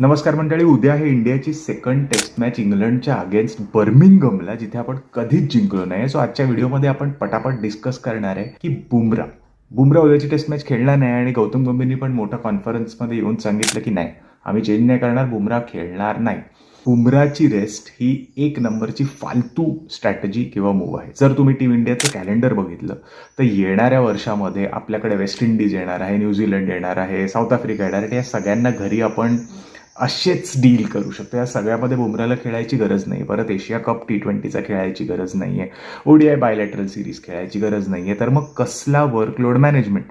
नमस्कार मंडळी उद्या आहे इंडियाची सेकंड टेस्ट मॅच इंग्लंडच्या अगेन्स्ट बर्मिंगमला जिथे आपण कधीच जिंकलो नाही. सो आजच्या व्हिडिओमध्ये आपण पटापट डिस्कस करणार आहे की बुमरा. बुमरा उद्याची टेस्ट मॅच खेळणार नाही आणि गौतम गंभीरनी पण मोठ्या कॉन्फरन्समध्ये येऊन सांगितलं की नाही आम्ही चेंज नाही करणार बुमरा खेळणार नाही. बुमराची रेस्ट ही एक नंबरची फालतू स्ट्रॅटजी किंवा मूव आहे. जर तुम्ही टीम इंडियाचं कॅलेंडर बघितलं तर येणाऱ्या वर्षामध्ये आपल्याकडे वेस्ट इंडिज येणार आहे न्यूझीलंड येणार आहे साऊथ आफ्रिका येणार आहे या सगळ्यांना घरी आपण असेच डील करू शकतो. या सगळ्यामध्ये बुमराला खेळायची गरज नाही परत एशिया कप टी ट्वेंटीचा खेळायची गरज नाही आहे ओडीआय बायलॅटरल सिरीज खेळायची गरज नाही आहे तर मग कसला वर्कलोड मॅनेजमेंट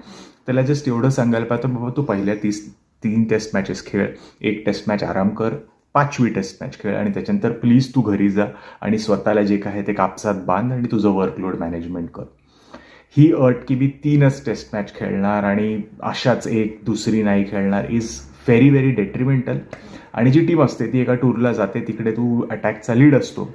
त्याला जस्ट एवढं सांगायला पाहतो बाबा तू पहिल्या तीस तीन टेस्ट मॅचेस खेळ. एक टेस्ट मॅच आराम कर. पाचवी टेस्ट मॅच खेळ आणि त्याच्यानंतर प्लीज तू घरी जा आणि स्वतःला जे काय ते कापसात बांध आणि तुझं वर्कलोड मॅनेजमेंट कर. ही अट की मी तीनच टेस्ट मॅच खेळणार आणि अशाच एक दुसरी नाही खेळणार इज व्हेरी व्हेरी डेट्रिमेंटल आणि जी टीम असते ती एका टूरला जाते तिकडे तू अटॅकचा लीड असतो.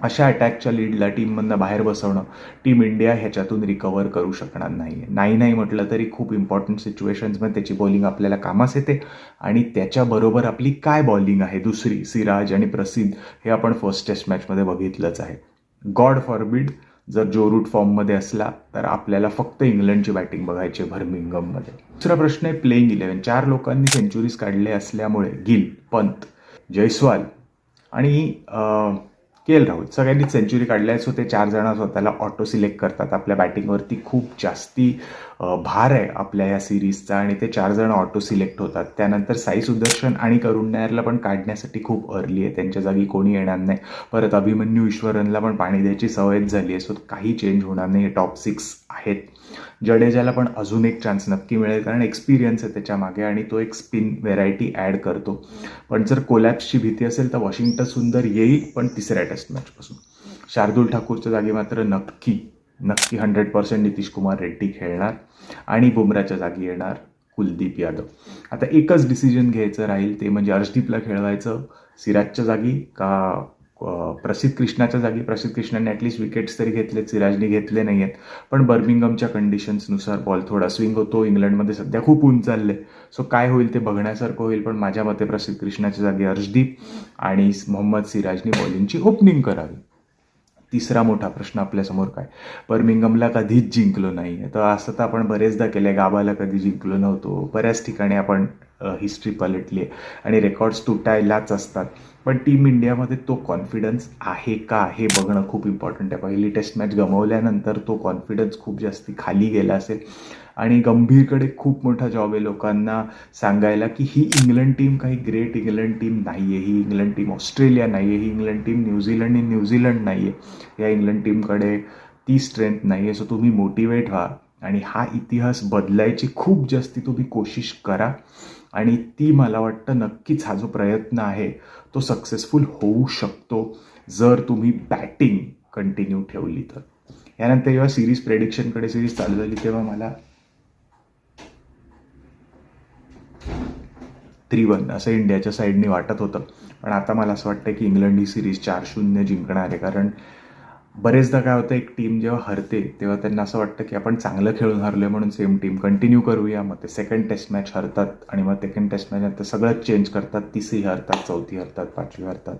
अशा अटॅकच्या लीडला टीममधनं बाहेर बसवणं टीम इंडिया ह्याच्यातून रिकवर करू शकणार नाही आहे नाही नाही म्हटलं तरी खूप इम्पॉर्टंट सिच्युएशन्समध्ये त्याची बॉलिंग आपल्याला कामास येते. आणि त्याच्याबरोबर आपली काय बॉलिंग आहे? दुसरी सिराज आणि प्रसिद्ध हे आपण फर्स्ट टेस्ट मॅचमध्ये बघितलंच आहे. गॉड फॉरबिड जर जो रूट फॉर्ममध्ये असला तर आपल्याला फक्त इंग्लंडची बॅटिंग बघायची आहे भर्मिंगममध्ये. दुसरा प्रश्न आहे प्लेईंग इलेव्हन चार लोकांनी सेंचुरीज काढले असल्यामुळे गिल पंत जयस्वाल आणि के एल राहुल सगळ्यांनीच सेंच्युरी काढल्या सो ते चार जण स्वतःला ऑटो सिलेक्ट करतात. आपल्या बॅटिंगवरती खूप जास्ती भार आहे आपल्या या सिरीजचा आणि ते चार जण ऑटो सिलेक्ट होतात. त्यानंतर साई सुदर्शन आणि करुण नायरला पण काढण्यासाठी खूप अर्ली आहे. त्यांच्या जागी कोणी येणार नाही. परत अभिमन्यू ईश्वरनला पण पाणी द्यायची सवयच झाली आहे. सो काही चेंज होणार नाही. टॉप सिक्स आहेत. जडेजाला पण अजून एक चान्स नक्की मिळेल कारण एक्सपिरियन्स आहे त्याच्यामागे आणि तो एक स्पिन व्हेरायटी ॲड करतो. पण जर कोलॅप्सची भीती असेल तर वॉशिंग्टन सुंदर येईल पण तिसऱ्या टेस्ट मॅचपासून. शार्दुल ठाकूरच्या जागी मात्र नक्की नक्की हंड्रेड पर्सेंट नितीश कुमार रेड्डी खेळणार आणि बुमराच्या जागी येणार कुलदीप यादव. आता एकच डिसिजन घ्यायचं राहील ते म्हणजे अर्शदीपला खेळवायचं सिराजच्या जागी का प्रसिद्ध कृष्णाच्या जागी प्रसिद्ध कृष्णाने ॲटलिस्ट विकेट्स तरी घेतले सिराजने घेतले नाही आहेत पण बर्मिंगमच्या कंडिशन्सनुसार बॉल थोडा स्विंग होतो. इंग्लंडमध्ये सध्या खूप उंच चालले सो काय होईल ते बघण्यासारखं होईल पण माझ्या मते प्रसिद्ध कृष्णाच्या जागी अर्शदीप आणि मोहम्मद सिराजनी बॉलिंगची ओपनिंग करावी. तिसरा मोठा प्रश्न आपल्यासमोर काय? बर्मिंगमला कधीच जिंकलो नाही तर असं तर आपण बरेचदा केलं आहे गाबाला कधी जिंकलो नव्हतो. बऱ्याच ठिकाणी आपण हिस्ट्री पलटली आहे. आणि रेकॉर्ड्स तुटायलाच असतात. पण टीम इंडियामध्ये तो कॉन्फिडन्स आहे का हे बघणं खूप इम्पॉर्टंट आहे. पहिली टेस्ट मॅच गमावल्यानंतर तो कॉन्फिडन्स खूप जास्ती खाली गेला असेल. आणि गंभीरकडे खूप मोठा जॉब आहे लोकांना सांगायला की ही इंग्लंड टीम काही ग्रेट इंग्लंड टीम नाही आहे ही इंग्लंड टीम ऑस्ट्रेलिया नाही आहे ही इंग्लंड टीम न्यूझीलंड आणि न्यूझीलंड नाही आहे या इंग्लंड टीमकडे ती स्ट्रेंथ नाही आहे सो तुम्ही मोटिवेट व्हा. आणि हा इतिहास बदलायची खूप जास्ती तुम्ही कोशिश करा. आणि ती मला वाटतं नक्कीच हा जो प्रयत्न आहे तो सक्सेसफुल होऊ शकतो जर तुम्ही बॅटिंग कंटिन्यू ठेवली तर. यानंतर जेव्हा सिरीज प्रेडिक्शनकडे सिरीज चालू झाली तेव्हा मला थ्री वन असं इंडियाच्या साईडने वाटत होतं. पण आता मला असं वाटतं की इंग्लंड ही सिरीज चार शून्य जिंकणार आहे कारण बरेचदा काय होतं एक टीम जेव्हा हरते तेव्हा त्यांना असं वाटतं की आपण चांगलं खेळून हरलोय म्हणून सेम टीम कंटिन्यू करूया. मग ते सेकंड टेस्ट मॅच हरतात आणि मग सेकंड टेस्ट मॅच सगळंच चेंज करतात. तिसरी हरतात चौथी हरतात पाचवी हरतात.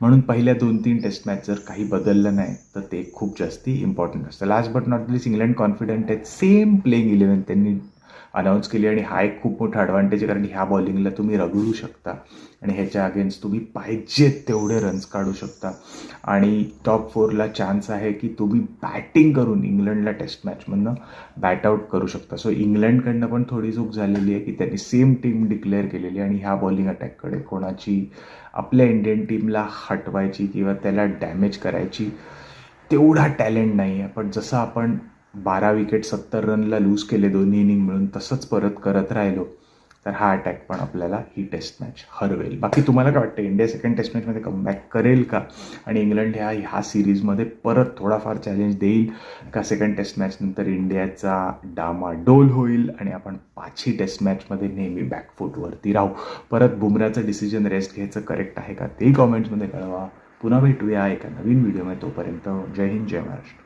म्हणून पहिल्या दोन तीन टेस्ट मॅच जर काही बदललं नाही तर ते खूप जास्ती इम्पॉर्टंट असतं. Last but not least England confident आहेत. सेम प्लेईंग इलेव्हन त्यांनी अनाऊन्स केली आणि हा एक खूप मोठा ॲडव्हान्टेज आहे कारण ह्या बॉलिंगला तुम्ही रगडू शकता. आणि ह्याच्या अगेन्स्ट तुम्ही पाहिजेत तेवढे रन्स काढू शकता. आणि टॉप फोरला चान्स आहे की तुम्ही बॅटिंग करून इंग्लंडला टेस्ट मॅचमधनं बॅट आउट करू शकता. सो इंग्लंडकडनं पण थोडी चूक झालेली आहे की त्यांनी सेम टीम डिक्लेअर केलेली आणि ह्या बॉलिंग अटॅककडे कोणाची आपल्या इंडियन टीमला हटवायची किंवा त्याला डॅमेज करायची तेवढा टॅलेंट नाही आहे पण जसं आपण बारा विकेट सत्तर रनला लूज केले दोन्ही इनिंग मिळून तसंच परत करत राहिलो. तर हा अटॅक पण आपल्याला ही टेस्ट मॅच हरवेल. बाकी तुम्हाला काय वाटतं? इंडिया सेकंड टेस्ट मॅचमध्ये कमबॅक करेल का? आणि इंग्लंड ह्या ह्या सिरीजमध्ये परत थोडाफार चॅलेंज देईल का? सेकंड टेस्ट मॅचनंतर इंडियाचा इंडियाचा डामाडोल होईल आणि आपण पाचही टेस्ट मॅचमध्ये नेहमी बॅकफूटवरती राहू. परत बुमराचं डिसिजन रेस्ट घ्यायचं करेक्ट आहे का? तेही कॉमेंट्समध्ये कळवा. पुन्हा भेटूया एका नवीन व्हिडिओमध्ये तोपर्यंत जय हिंद जय महाराष्ट्र.